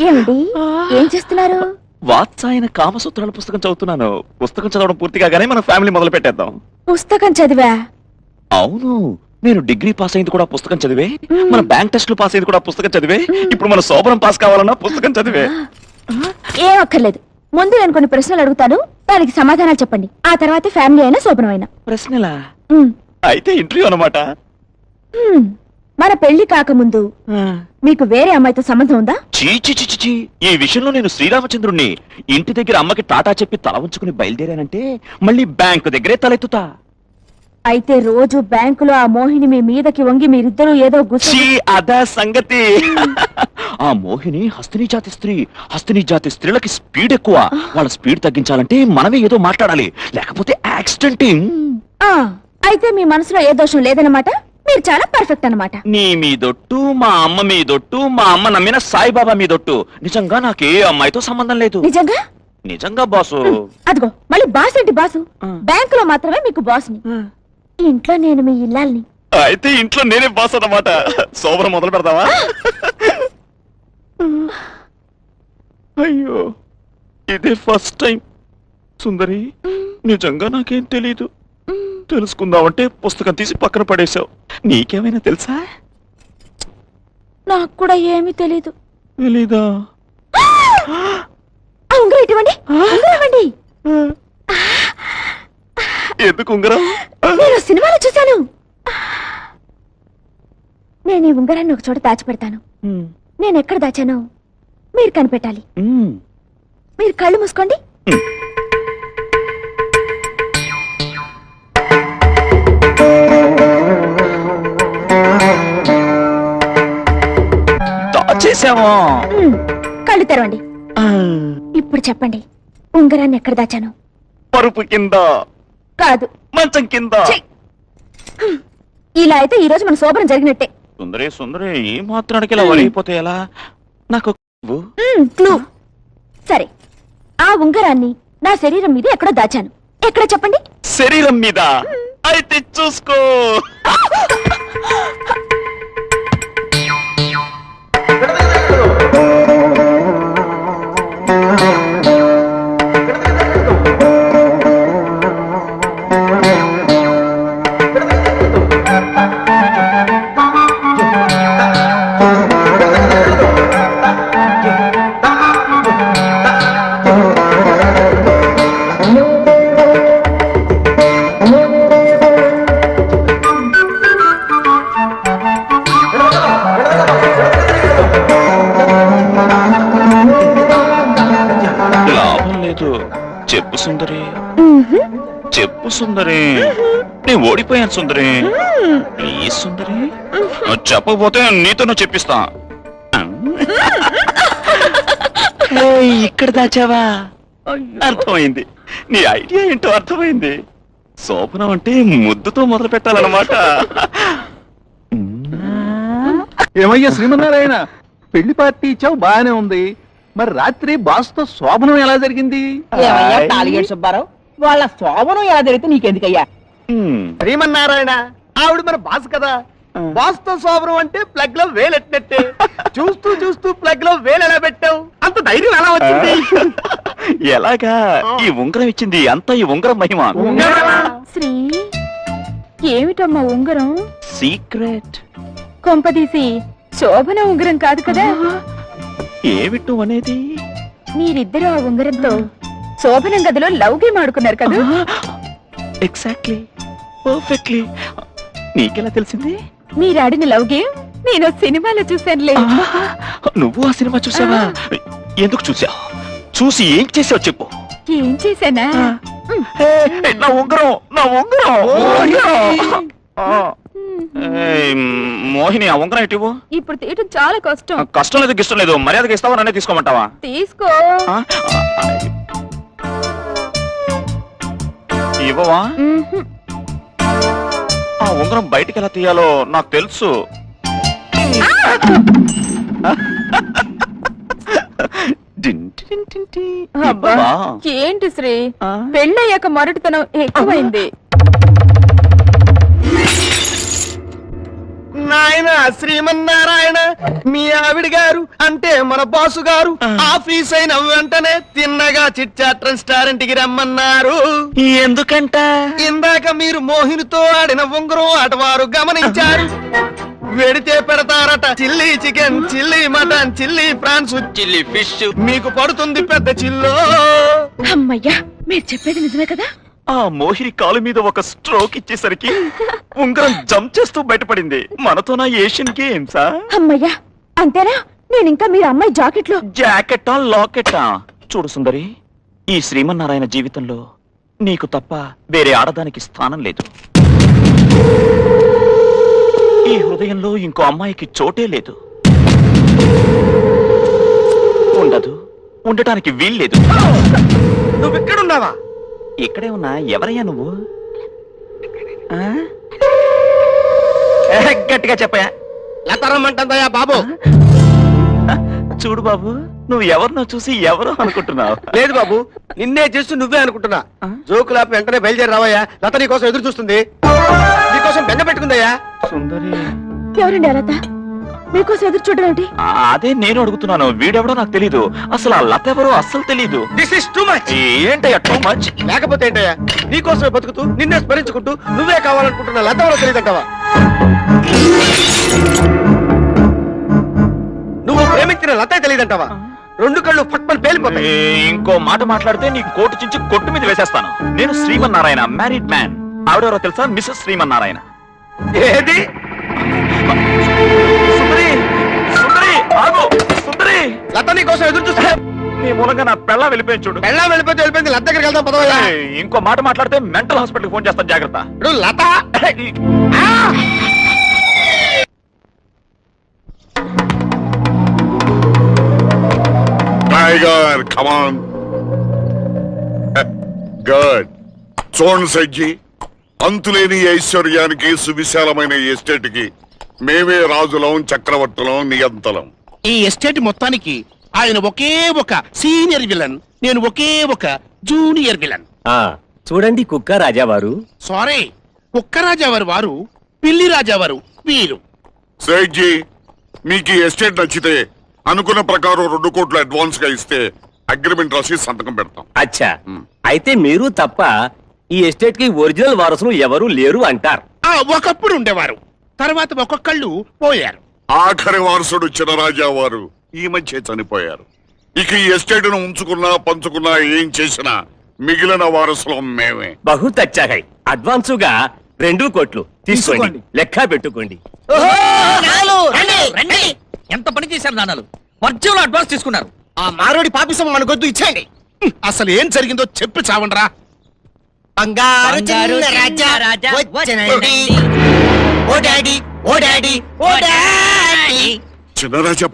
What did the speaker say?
ఏమండి? ఏం చేస్తున్నారు? వాత్సాయన కామసూత్రాల పుస్తకం చదువుతున్నాను. పుస్తకం చదవడం పూర్తి కాగానే మన ఫ్యామిలీ మొదలు పెట్టేద్దాం పుస్తకం చదివా? అవును. నేను డిగ్రీ పాస్ అయింది కూడా పుస్తకం చదివే. మన బ్యాంక్ టెస్ట్లు పాస్ అయింది కూడా పుస్తకం చదివే. ఇప్పుడు మన శోభనం పాస్ కావాలన్నా పుస్తకం చదివే. ఏం అక్కర్లేదు. ముందు నేను కొన్ని ప్రశ్నలు అడుగుతాను. దానికి సమాధానాలు చెప్పండి. ఆ తర్వాత ఫ్యామిలీ అయినా శోభనం అయినా. ప్రశ్నలా? అయితే ఇంటర్వ్యూ అనమాట. మన పెళ్ళి కాకముందు మీకు వేరే అమ్మాయితో సంబంధం ఉందా? చీ చీ చీ, చీ, చీ. ఈ విషయంలో నేను శ్రీరామచంద్రుణ్ణి ఇంటి దగ్గర అమ్మకి టాటా చెప్పి తల ఉంచుకుని బయలుదేరానంటే మళ్ళీ బ్యాంకు దగ్గరే తలెత్తుతా. అయితే రోజు బ్యాంకులో ఆ మోహిని మీ మీదకి వంగి మీరిద్దరూ ఏదో గుస అదా సంగతి. ఆ మోహిని హస్తిని జాతి స్త్రీ. హస్తిని జాతి స్త్రీలకి స్పీడ్ ఎక్కువ. వాళ్ళ స్పీడ్ తగ్గించాలంటే మనమే ఏదో మాట్లాడాలి. లేకపోతే యాక్సిడెంట్ ఆ, అయితే మీ మనసులో ఏ దోషం లేదన్నమాట? మీరు చాలా పర్ఫెక్ట్ అన్నమాట. నీ మీదొట్టు మా అమ్మ మీదొట్టు మా అమ్మ నమ్మిన సాయిబాబా మీదొట్టు. నిజంగా నాకే అమ్మాయితో సంబంధం లేదు. నిజంగా? నిజంగా బాసు. అదిగో మళ్ళీ బాస్ ఏంటి బాసు? ఆ. బ్యాంకులో మాత్రమే మీకు బాస్ని ఇంట్లో నేను మీ ఇల్లాల్ని. అయితే ఇంట్లో నేనే బాస్ అన్నమాట. శోభన మొదలు పెడదామా అయ్యో ఇదే ఫస్ట్ టైం సుందరి నిజంగా నాకేం తెలీదు. తెలుసుకుందామంటే పుస్తకం తీసి పక్కన పడేశావు. నీకేమైనా తెలుసా? నాకు కూడా ఏమీ తెలీదు. తెలీదా? ఉంగరం ఇటువంటి ఉంగరం ఇవ్వండి. ఎందుకు ఉంగరం? నేను సినిమాలో చూశాను. నేను ఈ ఉంగరాన్ని ఒక చోట దాచిపెడతాను. నేను ఎక్కడ దాచానో మీరు కనిపెట్టాలి. మీరు కళ్ళు మూసుకోండి. మ్మ్. కళ్ళు తెరవండి. ఇప్పుడు చెప్పండి ఉంగరాన్ని ఎక్కడ దాచాను? పరుపు కింద. కాదు. మంచం కింద! ఇలా అయితే ఈ రోజు మన శోభనం జరిగినట్టే. సుందరి సుందరి మాత్రానికి ఇలా వరిగిపోతే ఎలా? నాకు క్లూ. సరే ఆ ఉంగరాన్ని నా శరీరం మీద ఎక్కడో దాచాను. ఎక్కడ చెప్పండి? శరీరం మీద. అయితే చూసుకో. చెప్పు సుందరి. చెప్పు సుందరి. నేను ఓడిపోయాను సుందరి. ప్లీజ్ సుందరి. చెప్పకపోతే నీతో నువ్వు చెప్పిస్తా. ఇక్కడ దాచావా? అర్థమైంది. నీ ఐడియా ఏంటో అర్థమైంది. శోభనం అంటే ముద్దుతో మొదలు పెట్టాలన్నమాట. ఏమయ్యా శ్రీమన్నారాయణ? పెళ్ళి పార్టీ ఇచ్చావు బాగానే ఉంది. మరి రాత్రి బాస్తో శోభనం ఎలా జరిగింది? ఏమయ్యా సుబ్బారావు వాళ్ళ శోభనం ఎలా జరిగితే నీకెందుకయ్యా. శ్రీమన్నారాయణ ఆవిడ మన బాస్ కదా. బాస్తో శోభనం అంటే ప్లగ్లో వేలెట్టినట్టే. చూస్తూ చూస్తూ ప్లగ్లో వేలు ఎలా పెట్టావు? అంత ధైర్యం ఎలా వచ్చింది? ఎలాగా? ఈ ఉంగరం ఇచ్చింది అంతా ఈ ఉంగరం మహిమ. శ్రీ ఏమిటమ్మా ఉంగరం? సీక్రెట్. కొంపదీసి శోభన ఉంగరం కాదు కదా? ఏమిటో అనేది మీరిద్దరూ ఆ ఉంగరంతో శోభనం గదిలో లవ్ గేమ్ ఆడుకున్నారు కదా ఎగ్జాక్ట్లీ పర్ఫెక్ట్లీ. నీకెలా తెలిసింది? మీరు ఆడిన లవ్ గేమ్ నేను సినిమాలో చూశానులే. నువ్వు ఆ సినిమా చూసావా? ఎందుకు చూసావు చూసి ఏం చేసావు చెప్పు. ఏం చేశానా? నా ఉంగరం నా ఉంగరం మోహిని ఆ ఉంగరం ఇటు ఇప్పుడు తీయటం చాలా కష్టం కష్టం లేదు గిష్టం లేదు మర్యాదగా ఇస్తావా నన్నే తీసుకోమంటావా తీసుకో ఆ? ఆ, ఇవ్వవా. ఆ ఉంగరం బయటికి ఎలా తీయాలో నాకు తెలుసు. అబ్బా ఇవ్వవా? ఏంటి శ్రీ ఆ? పెళ్ళయ్యాక మొరటుతనం ఎక్కువైంది శ్రీమన్నారాయణ మీ ఆవిడ గారు అంటే మన బాసు గారు ఆఫీస్ అయిన వెంటనే తిన్నగా చిట్చాట్ రెస్టారెంట్కి రమ్మన్నారు. ఎందుకంట? ఇందాక మీరు మోహినితో ఆడిన ఉంగరం అటవారు గమనించారు. వెడితే పెడతారట chilli chicken chilli mutton chilli prawns chilli fish. మీకు పడుతుంది పెద్ద చిల్లో. అమ్మయ్యా మీరు చెప్పేది నిజమే కదా? ఆ మోహిని కాలు మీద ఒక స్ట్రోక్ ఇచ్చేసరికి ఉంగరం జంప్ చేస్తూ బయటపడింది. మనతోనా ఏషియన్ గేమ్సా? అమ్మయ్యా అంతేనా? నేను ఇంకా మీరు అమ్మాయి జాకెట్లో. జాకెట్టా లాకెట్టా చూడు సుందరి ఈ శ్రీమన్నారాయణ జీవితంలో నీకు తప్ప వేరే ఆడదానికి స్థానం లేదు. ఈ హృదయంలో ఇంకో అమ్మాయికి చోటే లేదు. ఉండదు. ఉండటానికి వీల్లేదు. నువ్వు ఇక్కడున్నావా? ఇక్కడే ఉన్నా ఎవరయ్యా నువ్వు? గట్టిగా చెప్పయా లతరమ్మంటుందయ్యా బాబు. చూడు బాబు నువ్వు ఎవరినో చూసి ఎవరో అనుకుంటున్నావు. లేదు బాబు నిన్నే చేస్తూ నువ్వే అనుకుంటున్నా. జోకులాపి వెంటనే బయలుదేరి రావయ్యా. లత నీ కోసం ఎదురు చూస్తుంది. నీకోసం బెంగ పెట్టుకుందయ్యా. సుందరి. ఎవరండి అలత మీకోసం ఎదురు చూడడం ఏంటి ఆ, అదే నేను అడుగుతున్నాను. వీడెవడో నాకు తెలీదు. అసలు ఆ లత ఎవరో అస్సలు తెలీదు. దిస్ ఇస్ టూ మచ్ ఏంటయ్యా టూ మచ్ లేకపోతే ఏంటయ్యా నీకోసమే బతుకుతూ నిన్నే స్మరించుకుంటూ నువ్వే కావాలనుకుంటున్నా లత ఎవరో తెలియదంటావా నువ్వు ప్రేమించిన లతే తెలియదంటావా రెండు కళ్ళు ఫట్మని పేలిపోతాయి. ఇంకో మాట మాట్లాడితే నీ కోటు చించి కొట్టు మీద వేసేస్తాను. నేను శ్రీమన్నారాయణ మ్యారీడ్ మ్యాన్ ఆవిడెవరో తెలుసా? మిస్సెస్ శ్రీమన్నారాయణ. ఏది? మూలంగా నా పెళ్ళ వెళ్ళిపోయి చూడు. పెళ్ళాం వెళ్ళిపోతే వెళ్ళిపోయింది. లత దగ్గరికి వెళ్దాం పదవయ్యా? ఇంకో మాట మాట్లాడితే మెంటల్ హాస్పిటల్ ఫోన్ చేస్తాను జాగ్రత్త. లత? టైగర్ కమాన్ గుడ్ చూడండి సజ్జి అంతులేని ఐశ్వర్యానికి సువిశాలమైన ఎస్టేట్కి మేమే రాజులం చక్రవర్తులం నియంతలం. ఈ ఎస్టేట్ మొత్తానికి ఆయన ఒకే ఒక సీనియర్ విలన్. నేను ఒకే ఒక జూనియర్ విలన్. ఆ చూడండి కుక్క రాజావారు. సారీ కుక్కరాజావారు వారు పిల్లి రాజావారు వీరు. సజ్జి మీకు ఈ ఎస్టేట్ నచ్చితే అనుకున్న ప్రకారం రెండు కోట్లు అడ్వాన్స్గా ఇస్తే అగ్రిమెంట్ రాసి సంతకం పెడతాం. అచ్చా. అయితే మీరు తప్ప ఈ ఎస్టేట్కి ఒరిజినల్ వారసులు ఎవరు లేరు అంటారు. ఆ ఒకప్పుడు ఉండేవారు. తర్వాత ఒక్కొక్కళ్ళు పోయారు. ఆఖరి వారసుడు చినరాజా వారు ఈ మధ్య చనిపోయారు. ఇక ఈ ఎస్టేట్ను ఉంచుకున్నా పంచుకున్నా ఏం చేసినా మిగిలిన వారసులం మేమే. బహు తచ్చాయి అడ్వాన్సుగా రెండు కోట్లు తీసుకోండి. లెక్క పెట్టుకోండి. ఎంత పని చేశారు నాన్నలు? వర్జంలో అడ్వాన్స్ తీసుకున్నారు. ఆ మారోడి పాపిసం మన గొద్దు ఇచ్చేయండి. అసలు ఏం జరిగిందో చెప్పి చావండ్రా. బంగారు చిన్న రాజా ఓ డాడీ ఓ డాడీ ఓ డాడీ. చినరాజా